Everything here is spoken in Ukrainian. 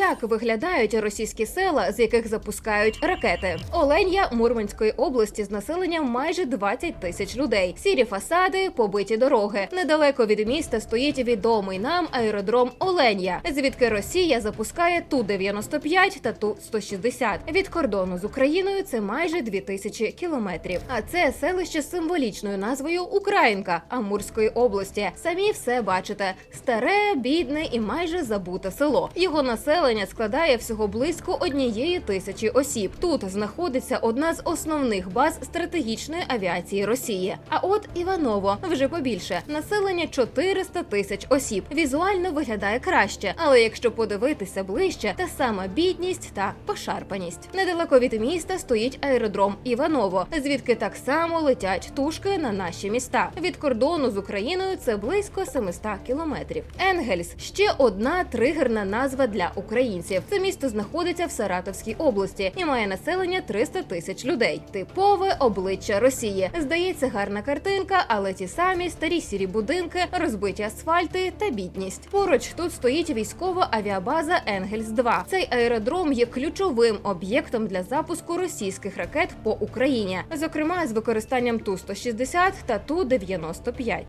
Як виглядають російські села, з яких запускають ракети? Оленя Мурманської області з населенням майже 20 тисяч людей. Сірі фасади, побиті дороги. Недалеко від міста стоїть відомий нам аеродром Оленя, звідки Росія запускає ту 95 та ту 160 Від кордону з Україною це майже 2000 кілометрів. А це селище з символічною назвою Українка Амурської області. Самі все бачите: старе, бідне і майже забуте село. Його населення складає всього близько однієї тисячі осіб. Тут знаходиться одна з основних баз стратегічної авіації Росії. А от Іваново вже побільше населення 400 тисяч осіб. Візуально виглядає краще, але якщо подивитися ближче, та сама бідність та пошарпаність. Недалеко від міста стоїть аеродром Іваново, звідки так само летять тушки на наші міста. Від кордону з Україною це близько 700 кілометрів. Енгельс ще одна тригерна назва для українців. Це місто знаходиться в Саратовській області і має населення 300 тисяч людей. Типове обличчя Росії. Здається, гарна картинка, але ті самі старі сірі будинки, розбиті асфальти та бідність. Поруч тут стоїть військова авіабаза Енгельс 2 Цей аеродром є ключовим об'єктом для запуску російських ракет по Україні, зокрема з використанням Ту 160 та Ту 95